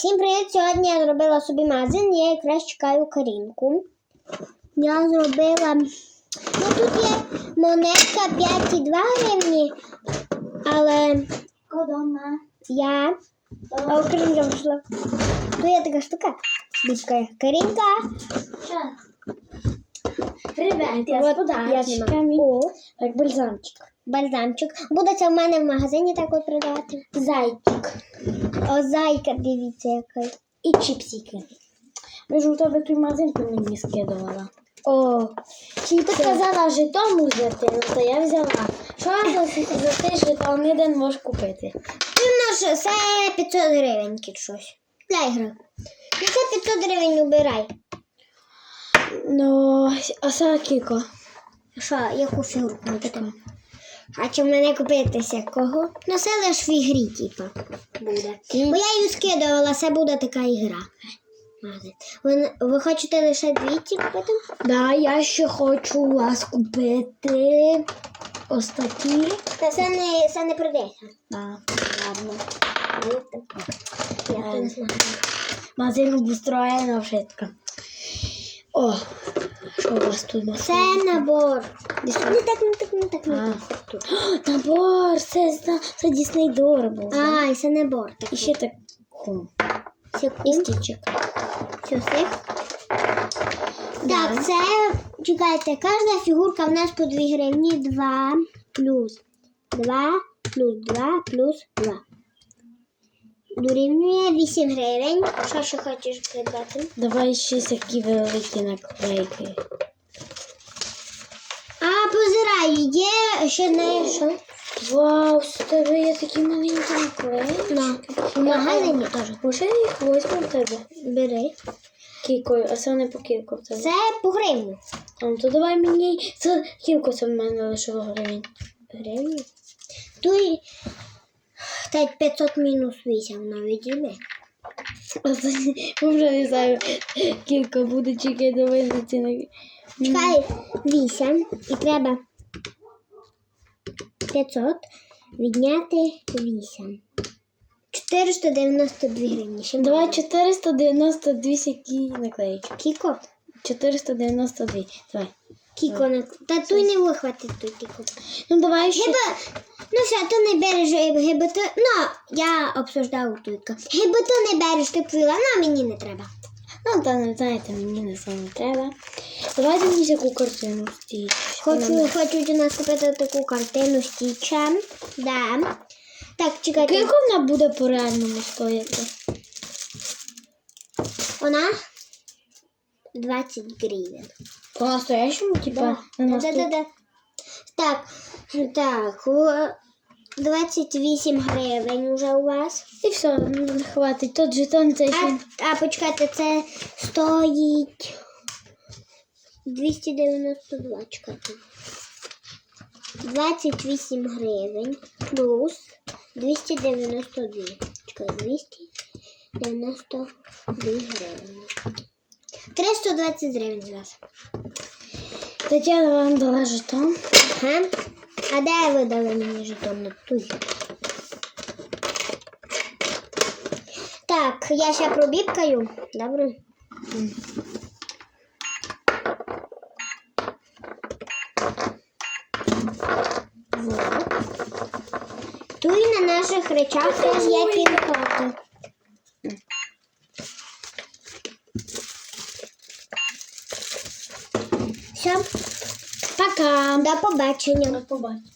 Всім привіт! Сьогодні я зробила собі магазин, я якраз чекаю Карінку. Я зробила. Ну тут є монетка 5,2 гривні, але Кодома. я. А Карінка вийшла. Тут є така штука. Карінка. Що? Привет, я От з подарочками. О, Так, бальзамчик. бальзамчик. Буде це в мене в магазині так от продавати. Зайчик. О, зайка, дивіться, який. І чіпсики. Ви ж у тебе той магазин ти мені скидувала. О, Чи ти казала жетон взяти, ну то я взяла. Що за, за цей жетон один можеш купити? Ну що, це 500 гривень щось. Для ігри. Ну це 500 гривень убирай. Ну, а за кілько? Що, яку фігурку ми будемо? А чи в мене купитися кого? Ну це лише в ігрі, типа, буде. Бо я її скидувала, це буде така ігра. Ви, ви хочете лише дві ці купити? Да, я ще хочу у вас купити ось такі. Та це не, це не продається. Да, ладно. Я не знаю. Магазин обустроєна вшитка. О, що у вас тут? Це набор. Не так, не так, не так, не А. так. Тут. Набор, це, це, це Дісней Дор був. А, і це набор. І ще так кум. І Секунд. стічик. Часи. Так, це, чекайте, кожна фігурка в нас по 2 гривні. 2 плюс 2 плюс 2 плюс 2. Дорівнює 8 гривень. Що ще хочеш придбати? Давай ще такі великі наклейки. А, позирай, є ще не що? Вау, з тебе є такі маленькі наклейки. На. В магазині теж. Може я їх возьму в тебе? Бери. Кількою, а це не по кільку в тебе. Це по гривню. А, ну, то давай мені це кілько це в мене лише гривень. Гривню? Тут та 500 мінус 8 навіть іде. Вже не знаю, кілька буде на ці на- Чекай, 8 і треба 500 відняти 8. 492 гривні. Ще Давай 492 сякі наклеїчки. Кіко? 492. Давай. Кіко на та той не вихватить той кіко. Ну давай ще. Гиба, ну все, то не береш, гиба то, ну, я обсуждав туйка. Гибату не береш, ти привела, ну, мені не треба. Ну, та не знаєте, мені не саме треба. Давайте мені таку картину стіч. Хочу, хочу до нас купити таку картину з тічем. Да. Так, чекайте. Скільки вона буде по реальному стояти? Вона 20 гривень. По настоящему, типа, на Да, да, да. Так, так, 28 гривень уже у вас. І все, ну, хватить. Тот жетон це А, а почекайте, це стоїть 292, чекайте. 28 гривень плюс 292. Чекай, 292 гривень. 320 гривень з вас. Тетяна вам дала жетон. Ага. А де ви дали мені жетон на тузі? Так, я ще пробіпкаю. Добре. Вот. Тут на наших речах теж є кінкоти. Все, Пока. до побачення. побачення.